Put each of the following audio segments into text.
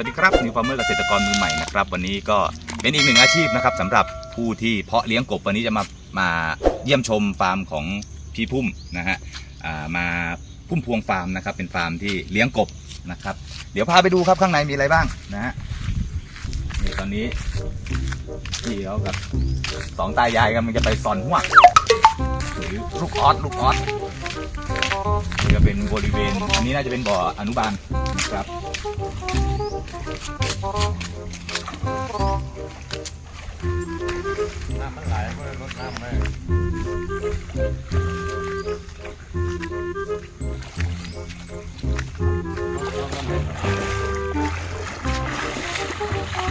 วัสดีครับนิวฟาร์มเมอร์เกษตรกรมือใหม่นะครับ วันนี้ก็เป็นอีกหนึ่งอาชีพนะครับสำหรับผู้ที่เพาะเลี้ยงกบวันนี้จะมามาเยี่ยมชมฟาร์มของพี่พุ่มนะฮะอ่ามาพุ่มพวงฟาร์มนะครับ เป็นฟาร์มที่เลี้ยงกบนะครับ เดี๋ยวพาไปดูครับข้างในมีอะไรบ้างนะฮะนี่ตอนนี้พี่เขากับสองตายายกำลังจะไปซอนหัวหรือลูกออสลูกออส นี่ก็เป็นบริเวณ อันนี้น่าจะเป็นบ่ออนุบาลนะครับ น้ำมันไหลเมื่อรดน้ำไม่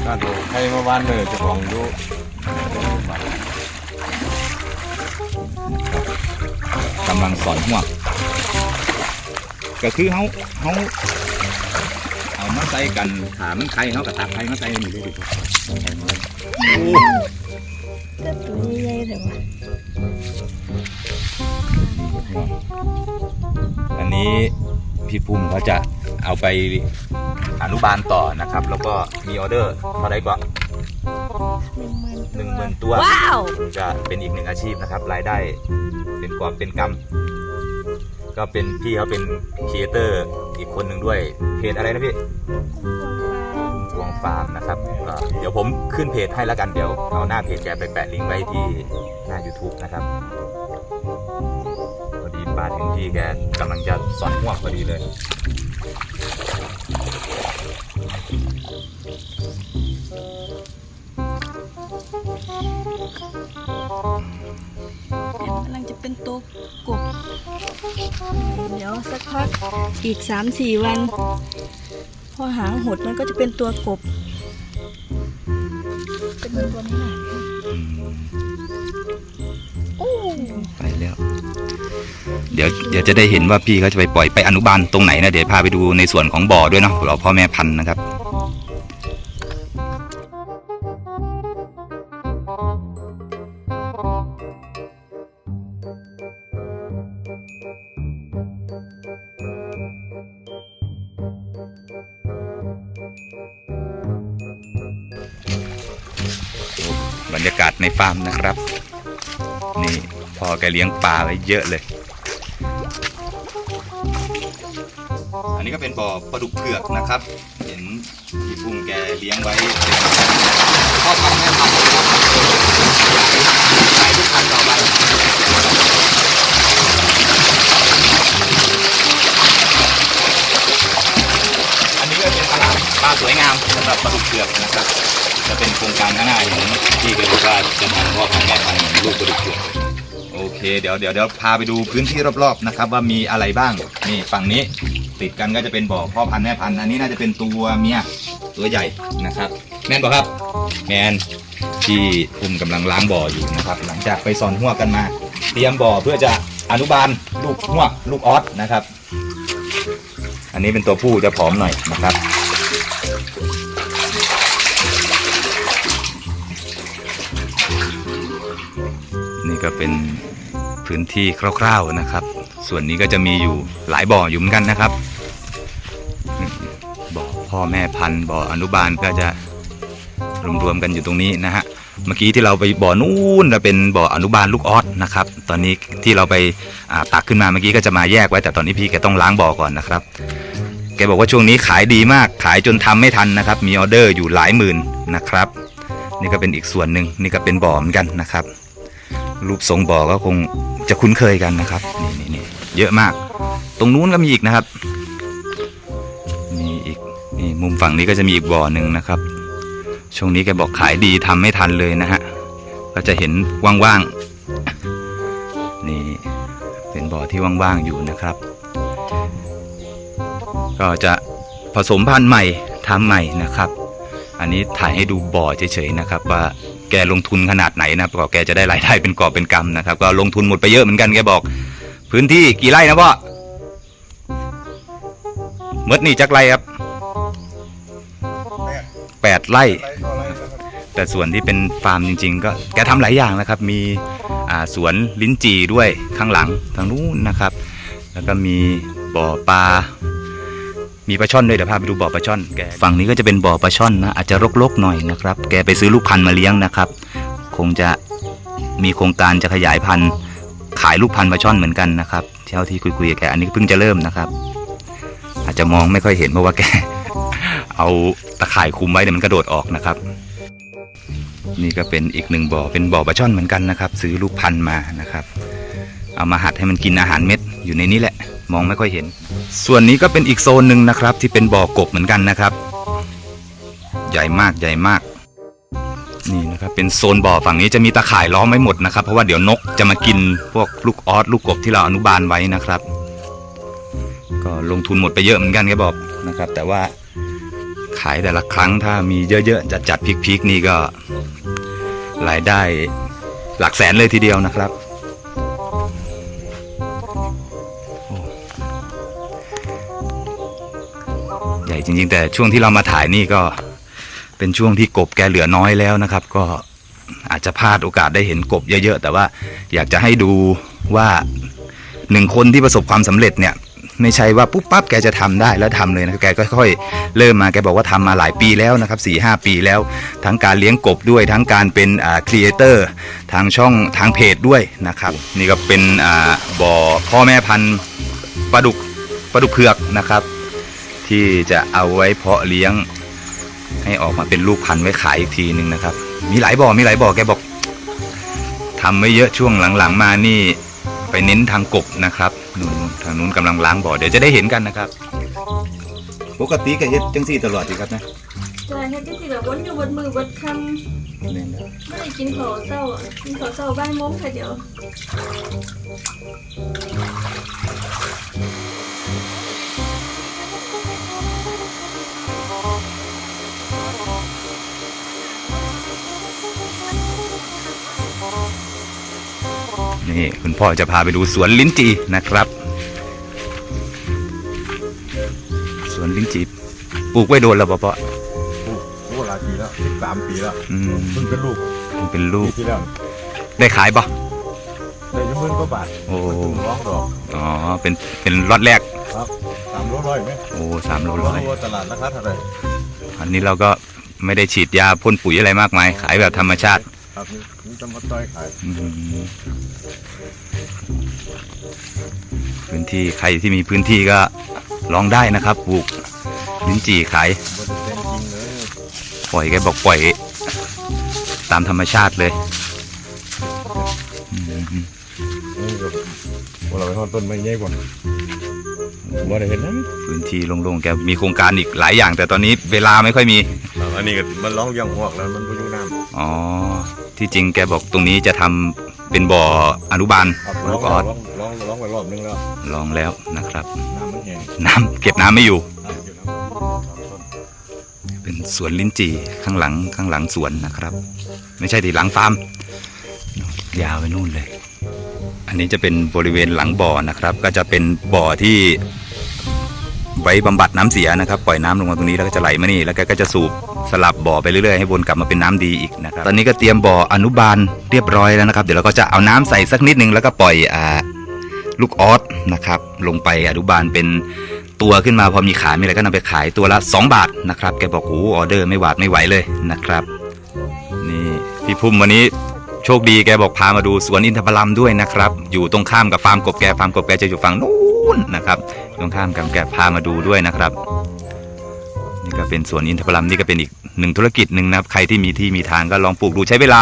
ก็ดูใครมาวันเลยจะลองดูกำลังสอนหัวก คือเขาเขาเอามาใส่กันถามันไข่เขากับตักไข่มาใส่กันอยู่ด้วยดิโอ้ก็ตัวใหญ่ๆแต่ว่าอันนี้พี่พุ่มเขาจะเอาไปอนุบาลต่อนะครับ แล้วก็มีออเดอร์เท่าไรกว่าหนึ่งหมื่นหนึ่งหมื่นตัวว้าวจะเป็นอีกหนึ่งอาชีพนะครับ รายได้เป็นกอบเป็นกำ ก็เป็นพี่เขาเป็นครีเอเตอร์อีกคนหนึ่งด้วยเพจอะไรนะพี่ดวงฟาร์มนะครับก็เดี๋ยวผมขึ้นเพจให้แล้วกันเดี๋ยวเอาหน้าเพจแกไปแปะลิงก์ไว้ที่หน้า YouTube นะครับพอดีป้าถึงที่แกกำลังจะสอนหัวพอดีเลยกำลังจะเป็นตัวกบ เดี๋ยวสักพักอีกสามสี่วัน พอหางหดมันก็จะเป็นตัวกบ เป็นตัวนี้นะโอ้ไปแล้ว เดี๋ยวเดี๋ยวจะได้เห็นว่าพี่เขาจะไปปล่อยไปอนุบาลตรงไหนนะ เดี๋ยวพาไปดูในส่วนของบ่อด้วยเนาะเราพ่อแม่พันธุ์นะครับ รรยากาศในฟาร์มนะครับ นี่พ่อแกเลี้ยงปลาไว้เยอะเลย อันนี้ก็เป็นบ่อปลาดุกเผือกนะครับ เห็นพี่พุ่มแกเลี้ยงไว้เป็นพ่อพันธุ์แม่พันธุ์นะครับขายลูกพันต่อไปอันนี้ก็เป็นตลาปลาสวยงามสำหรับปลาดุกเผือกนะครับ เป็นโครงการข้างหน้าของที่เกิดว่าจะทำพ่อพันธุ์แม่พันธุ์ลูกปลาดุกเผือกโอเคเดี๋ยวเดี๋ยวเดี๋ยวพาไปดูพื้นที่รอบๆนะครับว่ามีอะไรบ้างนี่ฝั่งนี้ติดกันก็จะเป็นบ่อพ่อพันธุ์แม่พันธุ์อันนี้น่าจะเป็นตัวเมียตัวใหญ่นะครับ แม่นป่ะครับ แมนที่อุ้มกำลังล้างบ่ออยู่นะครับ หลังจากไปสอนหัวกันมา เตรียมบ่อเพื่อจะอนุบาลลูกหัวลูกออสนะครับ อันนี้เป็นตัวผู้จะผอมหน่อยนะครับ ก็เป็นพื้นที่คร่าวๆนะครับ ส่วนนี้ก็จะมีอยู่หลายบ่ออยู่เหมือนกันนะครับ บ่อพ่อแม่พันธุ์บ่ออนุบาลก็จะรวมๆกันอยู่ตรงนี้นะฮะ เมื่อกี้ที่เราไปบ่อนู้นเราเป็นบ่ออนุบาลลูกออสนะครับ ตอนนี้ที่เราไปาตักขึ้นมาเมื่อกี้ก็จะมาแยกไว้ แต่ตอนนี้พี่แกต้องล้างบ่อก่อนนะครับ แกบอกว่าช่วงนี้ขายดีมาก ขายจนทำไม่ทันนะครับ มีออเดอร์อยู่หลายหมื่นนะครับ นี่ก็เป็นอีกส่วนหนึ่งนี่ก็เป็นบ่อเหมือนกันนะครับ รูปทรงบ่อก็คงจะคุ้นเคยกันนะครับนี่นี่นี่เยอะมาก ตรงนู้นก็มีอีกนะครับมีอีกนี่มุมฝั่งนี้ก็จะมีอีกบ่อหนึ่งนะครับ ช่วงนี้แกบอกขายดีทำไม่ทันเลยนะฮะก็จะเห็นว่างๆนี่เป็นบ่อที่ว่างๆอยู่นะครับ ก็จะผสมพันธุ์ใหม่ทำใหม่นะครับ อันนี้ถ่ายให้ดูบ่อเฉยๆนะครับว่า แกลงทุนขนาดไหนนะกว่าแกจะได้รายได้เป็นกอบเป็นกำนะครับ ก็ลงทุนหมดไปเยอะเหมือนกันแกบอก พื้นที่กี่ไร่นะพ่อเมดนี่จักไรครับแปดไร่ แต่ส่วนที่เป็นฟาร์มจริง ๆ ก็แกทำหลายอย่างนะครับ มีสวนลิ้นจี่ด้วยข้างหลังทางนู้นนะครับ แล้วก็มีบ่อปลา มีปลาช่อนด้วยเดี๋ยวพาไปดูบ่อปลาช่อนแกฝั่งนี้ก็จะเป็นบ่อปลาช่อนนะอาจจะรกๆหน่อยนะครับ แกไปซื้อลูกพันธุ์มาเลี้ยงนะครับ คงจะมีโครงการจะขยายพันธุ์ ขายลูกพันธุ์ปลาช่อนเหมือนกันนะครับเท่าที่คุยๆกับแกอันนี้เพิ่งจะเริ่มนะครับ อาจจะมองไม่ค่อยเห็นเพราะว่าแก เอาตะข่ายคุมไว้เดี๋ยวมันกระโดดออกนะครับ นี่ก็เป็นอีกหนึ่งบ่อเป็นบ่อปลาช่อนเหมือนกันนะครับ ซื้อลูกพันธุ์มานะครับ เอามาหัดให้มันกินอาหารเม็ดอยู่ในนี้แหละ มองไม่ค่อยเห็น ส่วนนี้ก็เป็นอีกโซนหนึ่งนะครับ ที่เป็นบ่อกบเหมือนกันนะครับ ใหญ่มากใหญ่มากนี่นะครับเป็นโซนบ่อฝั่งนี้จะมีตะข่ายล้อมไว้หมดนะครับ เพราะว่าเดี๋ยวนกจะมากินพวกลูกออสลูกกบที่เราอนุบาลไว้นะครับ ก็ลงทุนหมดไปเยอะเหมือนกันแกบอกนะครับ แต่ว่าขายแต่ละครั้งถ้ามีเยอะๆจัดจัดๆพิกๆนี่ก็รายได้หลักแสนเลยทีเดียวนะครับ จริง ๆ แต่ช่วงที่เรามาถ่ายนี่ก็เป็นช่วงที่กบแกเหลือน้อยแล้วนะครับ ก็อาจจะพลาดโอกาสได้เห็นกบเยอะๆ แต่ว่าอยากจะให้ดูว่าหนึ่งคนที่ประสบความสำเร็จเนี่ย ไม่ใช่ว่าปุ๊บปั๊บแกจะทำได้แล้วทำเลยนะแกก็ค่อยๆเริ่มมาแกบอกว่าทำมาหลายปีแล้วนะครับสี่ห้าปีแล้ว ทั้งการเลี้ยงกบด้วยทั้งการเป็นอ่าครีเอเตอร์ทางช่องทางเพจด้วยนะครับ นี่ก็เป็นอ่าบ่อพ่อแม่พันธุ์ปลาดุกปลาดุกเผือกนะครับ ที่จะเอาไว้เพาะเลี้ยง ให้ออกมาเป็นลูกพันธุ์ไว้ขายอีกทีหนึ่งนะครับ มีหลายบ่อมีหลายบ่อแกบอกทำไม่เยอะช่วงหลังๆมานี่ ไปเน้นทางกบนะครับนู่นทางนู้นกำลังล้างบ่อเดี๋ยวจะได้เห็นกันนะครับ ปกติก็เฮ็ดจังซี่ตลอดสิครับนะใช่เฮ็ดจังซี่แบบวนอยู่บนมือบนคำไม่ได้กินข้าวเช้าอะกินข้าวเช้าบ่ายโมงค่ะเดี๋ยว นี่คุณพ่อจะพาไปดูสวนลิ้นจีนะครับ สวนลิ้นจีปลูกไว้โดนแล้วปะปะโอ้โหหลายปีแล้วสิบสามปีแล้วอืมเพิ่งเป็นลูกเป็นลูปีกที่แล้วได้ขายปะได้ยังหมื่นกว่าบาทโอ้ตุ้งร้องดอกอ๋อเป็นเป็นล็อตแรก ครับสามร้อยไหมโอ้สามโลร้ร้ออยยตลาดราคาเท่าไหร่อันนี้เราก็ไม่ได้ฉีดยาพ่นปุ๋ยอะไรมากมาย ขายแบบธรรมชาติ ครับนี่นี่จะมาต้อยขายอืมพื้นที่ใครที่มีพื้นที่ก็ลองได้นะครับปลูกลิ้นจี่ขายบนเต็มจริงเลยปล่อยแกบอกปล่อย ตามธรรมชาติเลยอืมนี่ก็ว่าเราไปทอดต้นไม้ใหญ่กว่าบ่ได้เห็นนะพื้นที่โล่งๆแกมีโครงการอีกหลายอย่าง แต่ตอนนี้เวลาไม่ค่อยมี อันนี้ก็มันร้องยังหวกแล้วมันพยุงน้ำอ๋อ ที่จริงแกบอกตรงนี้จะทำเป็นบ่ออนุบาลครับลูร้องกออสร้องร้องร้องไปรอบนึงแล้วลองแล้วนะครับ น้ำมันแห้งน้ำเก็บน้ำไม่อยู่ น้ำอยู่น้ำเป็นสวนลิ้นจี่ข้างหลังข้างหลังสวนนะครับ ไม่ใช่ที่หลังฟาร์มยาวไปนู่นเลย อันนี้จะเป็นบริเวณหลังบ่อนะครับ ก็จะเป็นบ่อที่ ไว้บำบัดน้ำเสียนะครับปล่อยน้ำลงมาตรงนี้แล้วก็จะไหลมานี่แล้วแกก็จะสูบสลับบ่อไปเรื่อยๆให้วนกลับมาเป็นน้ำดีอีกนะครับตอนนี้ก็เตรียมบ่ออนุบาลเรียบร้อยแล้วนะครับ เดี๋ยวเราก็จะเอาน้ำใส่สักนิดนึงแล้วก็ปล่อยอ่าลูกออสนะครับลงไปอนุบาลเป็นตัวขึ้นมาพอมีขายมีอะไรก็นำไปขายตัวละ 2 บาทนะครับแกบอกโอ้ออเดอร์ไม่หวาดไม่ไหวเลยนะครับนี่พี่พุ่มวันนี้โชคดีแกบอกพามาดูสวนอินทผลัมด้วยนะครับ อยู่ตรงข้ามกับฟาร์มกบแกฟาร์มกบแกจะอยู่ฝั่งนู้น นะครับตรงข้ามกับแกพามาดูด้วยนะครับ นี่ก็เป็นสวนอินทผลัมนี่ก็เป็นอีกหนึ่งธุรกิจหนึ่งนะครับใครที่มีที่มีทางก็ลองปลูกดูใช้เวลา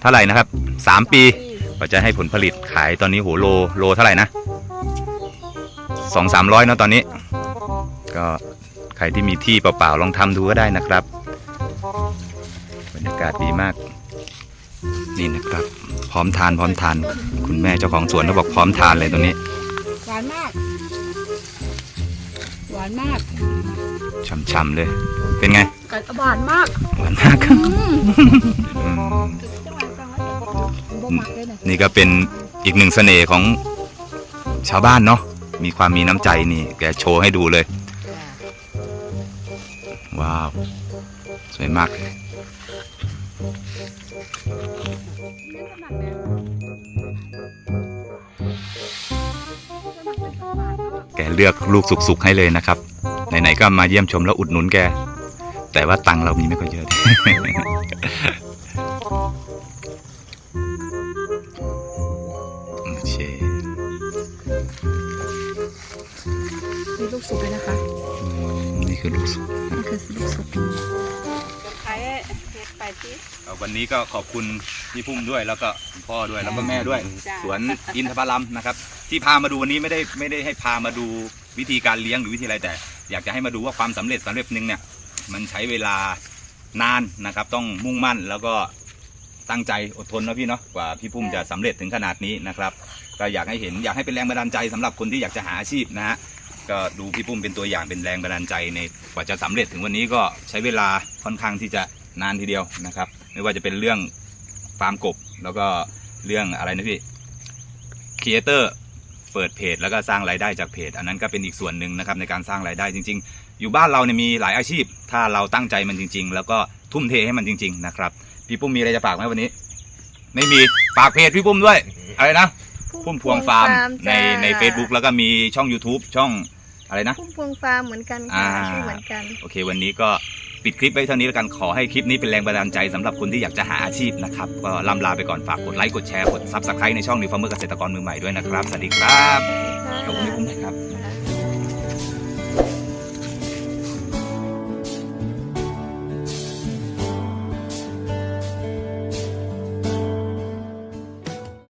เท่าไหร่นะครับสามปีกว่าจะให้ผลผลิตขายตอนนี้โหโลโลเท่าไหร่นะสองสามร้อยเนาะตอนนี้ ก็ใครที่มีที่เปล่าๆลองทำดูก็ได้นะครับบรรยากาศดีมาก นี่นะครับ พร้อมทานพร้อมทาน คุณแม่เจ้าของสวนเขาบอกพร้อมทานเลยตรงนี้านมาก หวานมากช่ำๆเลย เป็นไง กัดหวานมากหวานมากอืมบ่มักเลยนะนี่ก็เป็นอีกหนึ่งเสน่ห์ของชาวบ้านเนาะมีความมีน้ำใจนี่ แกโชว์ให้ดูเลย ว้าว สวยมากแก เลือกลูกสุกๆให้เลยนะครับ ไหนๆก็มาเยี่ยมชมแล้วอุดหนุนแก แต่ว่าตังค์เรามีไม่ค่อยเยอะโอเคมีลูกสุกเลยนะคะอืมนี่คือลูกสุกนี่คือลูกสุกขายเห็ดไปที่วันนี้ก็ขอบคุณพี่พุ่มด้วยแล้วก็คุณพ่อด้วยแล้วก็แม่ด้วยจ้ะสวนอินทผลัมนะครับ ที่พามาดูวันนี้ไม่ได้ไม่ได้ให้พามาดูวิธีการเลี้ยงหรือวิธีอะไรแต่ อยากจะให้มาดูว่าความสำเร็จสำเร็จหนึ่งเนี่ยมันใช้เวลานานนะครับ ต้องมุ่งมั่นแล้วก็ตั้งใจอดทนนะพี่เนาะกว่าพี่พุ่มจะสำเร็จถึงขนาดนี้นะครับก็อยากให้เห็นอยากให้เป็นแรงบันดาลใจสำหรับคนที่อยากจะหาอาชีพนะฮะก็ดูพี่ปุ้มเป็นตัวอย่างเป็นแรงบันดาลใจในกว่าจะสำเร็จถึงวันนี้ก็ใช้เวลาค่อนข้างที่จะนานทีเดียวนะครับ ไม่ว่าจะเป็นเรื่องฟาร์มกบ แล้วก็เรื่องอะไรนะพี่ครีเอเตอร์ เปิดเพจแล้วก็สร้างรายได้จากเพจ อันนั้นก็เป็นอีกส่วนหนึ่งนะครับในการสร้างรายได้จริง ๆ อยู่บ้านเราเนี่ยมีหลายอาชีพ ถ้าเราตั้งใจมันจริง ๆ แล้วก็ทุ่มเทให้มันจริง ๆ นะครับ พี่ปุ้มมีอะไรจะฝากไหมวันนี้ ไม่มีฝากเพจพี่ปุ้มด้วยอะไรนะพุ่มพวงฟาร์มในใน Facebook แล้วก็มีช่อง YouTube ช่องอะไรนะ พุ่มพวงฟาร์มเหมือนกันอ่าค่ะชื่อเหมือนกัน โอเค วันนี้ก็ ปิดคลิปไว้เท่านี้แล้วกันขอให้คลิปนี้เป็นแรงบันดาลใจสำหรับคนที่อยากจะหาอาชีพนะครับก็ล่ำลาไปก่อนฝากกดไลค์กดแชร์กดซับสไครต์ในช่องนิวฟาร์มเมอร์เกษตรกรมือใหม่ด้วยนะครับสวัสดีครับขอบคุณ